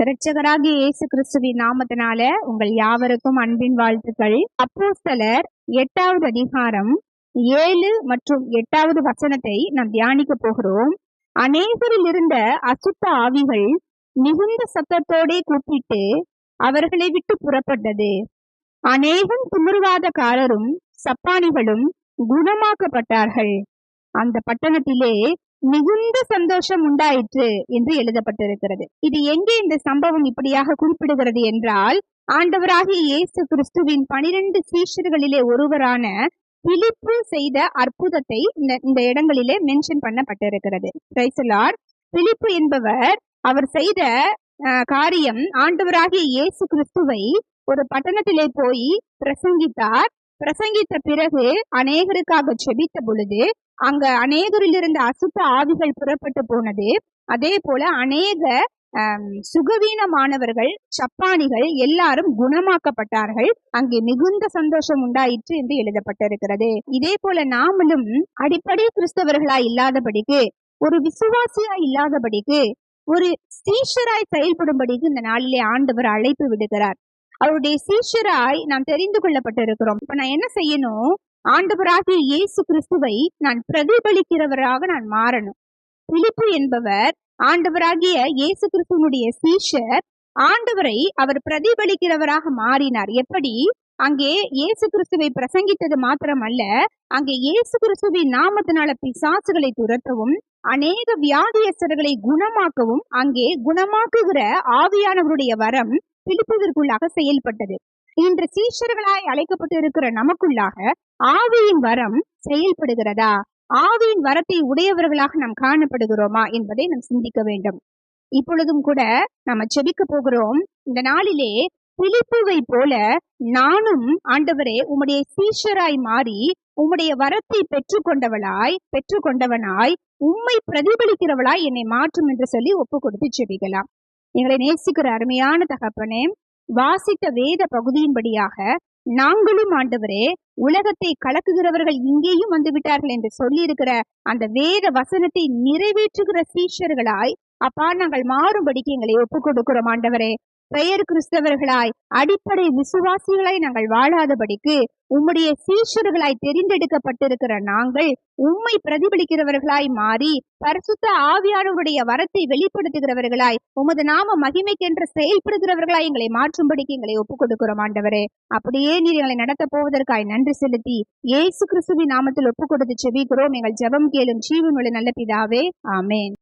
இரட்சகராகிய இயேசு கிறிஸ்துவின் நாமத்தினால உங்கள் யாவருக்கும் அன்பின் வாழ்த்துக்கள். அப்போஸ்தலர் எட்டாவது அதிகாரம் ஏழு மற்றும் எட்டாவது வசனத்தை நாம் தியானிக்க போகிறோம். அநேகரில் இருந்த அசுத்த ஆவிகள் மிகுந்த சத்தத்தோடே கூப்பிட்டு அவர்களை விட்டு புறப்பட்டது. அநேகம் திமிர்வாதக்காரரும் சப்பானிகளும் குணமாக்கப்பட்டார்கள். அந்த பட்டணத்திலே மிகுந்த சந்தோஷம் உண்டாயிற்று என்று எழுதப்பட்டிருக்கிறது. இது எங்கே இந்த சம்பவம் இப்படியாக குறிப்பிடுகிறது என்றால் ஆண்டவராகிய இயேசு கிறிஸ்துவின் பனிரெண்டு சீஷர்களிலே ஒருவரான பிலிப்பு செய்த அற்புதத்தை இந்த இந்த இடங்களிலே மென்ஷன் பண்ணப்பட்டிருக்கிறது. பிலிப்பு என்பவர் அவர் செய்த காரியம் ஆண்டவராகிய இயேசு கிறிஸ்துவை ஒரு பட்டணத்திலே போய் பிரசங்கித்தார். பிரசங்கித்த பிறகு அநேகருக்காக செபித்த பொழுது அங்க அநேகரில் இருந்த அசுத்த ஆவிகள் புறப்பட்டு போனது. அதே போல அநேக சுகவீனமானவர்கள் சப்பானிகள் எல்லாரும் குணமாக்கப்பட்டார்கள். அங்கே மிகுந்த சந்தோஷம் உண்டாயிற்று என்று எழுதப்பட்டிருக்கிறது. இதே போல நாமளும் அடிப்படை கிறிஸ்தவர்களாய் இல்லாதபடிக்கு ஒரு விசுவாசியா இல்லாதபடிக்கு ஒரு சீஷராய் செயல்படும்படிக்கு இந்த நாளிலே ஆண்டவர் அழைப்பு விடுகிறார் அவருடைய சீஷராய் நாம் தெரிந்து கொள்ளப்பட்டிருக்கிறோம். இப்ப நான் என்ன செய்யணும்? ஆண்டவராகிய இயேசு கிறிஸ்துவை நான் பிரதிபலிக்கிறவராக நான் மாறணும். பிலிப்பு என்பவர் ஆண்டவராகிய இயேசு கிறிஸ்துவனுடைய சீஷர் ஆண்டவரை அவர் பிரதிபலிக்கிறவராக மாறினார். எப்படி? அங்கே இயேசு கிறிஸ்துவை பிரசங்கித்தது மாத்திரமல்ல அங்கே இயேசு கிறிஸ்துவின் நாமத்தினால பிசாசுகளை துரத்தவும் அநேக வியாதியஸ்தர்களை குணமாக்கவும் அங்கே குணமாக்குகிற ஆவியானவருடைய வரம் பிடிப்பதற்குள்ளாக செயல்பட்டது. இன்று சீஷர்களாய் அழைக்கப்பட்டு இருக்கிற நமக்குள்ளாக ஆவியின் வரம் செயல்படுகிறதா? ஆவியின் வரத்தை உடையவர்களாக நாம் காணப்படுகிறோமா என்பதை நாம் சிந்திக்க வேண்டும். இப்பொழுதும் கூட நாம செபிக்க போகிறோம். இந்த நாளிலே பிலிப்புவை போல நானும் ஆண்டவரே உம்முடைய சீஷராய் மாறி உம்முடைய வரத்தை பெற்றுக்கொண்டவளாய் பெற்றுக்கொண்டவனாய் உம்மை பிரதிபலிக்கிறவளாய் என்னை மாற்றும் என்று சொல்லி ஒப்பு கொடுத்து செபிக்கலாம். எங்களை நேசிக்கிற அருமையான தகப்பனே வாசித்த வேத பகுதியின்படியாக நாங்களும் ஆண்டவரே உலகத்தை கலக்குகிறவர்கள் இங்கேயும் வந்து விட்டார்கள் என்று சொல்லி இருக்கிற அந்த வேத வசனத்தை நிறைவேற்றுகிற சீஷர்களாய் அப்பா நாங்கள் மாறும்படிக்கு எங்களை ஒப்புக் கொடுக்கிறோம் ஆண்டவரே. பெயர் கிறிஸ்தவர்களாய் அடிப்படை விசுவாசிகளாய் நாங்கள் வாழாதபடிக்கு உம்முடைய சீஷர்களாய் தெரிந்தெடுக்கப்பட்டிருக்கிற நாங்கள் உம்மை பிரதிபலிக்கிறவர்களாய் மாறி பரிசுத்த ஆவியானவருடைய வரத்தை வெளிப்படுத்துகிறவர்களாய் உமது நாம மகிமைக்கென்று செயல்படுகிறவர்களாய் எங்களை மாற்றும்படிக்கு எங்களை ஒப்புக் கொடுக்கிறோம் ஆண்டவரே. அப்படியே நீர் எங்களை நடத்த போவதற்காய் நன்றி செலுத்தி இயேசு கிறிஸ்துவின் நாமத்தில் ஒப்புக் கொடுத்து செபிக்கிறோம். எங்கள் ஜெபம் கேளும் ஜீவனுள்ள நல்ல பிதாவே. ஆமேன்.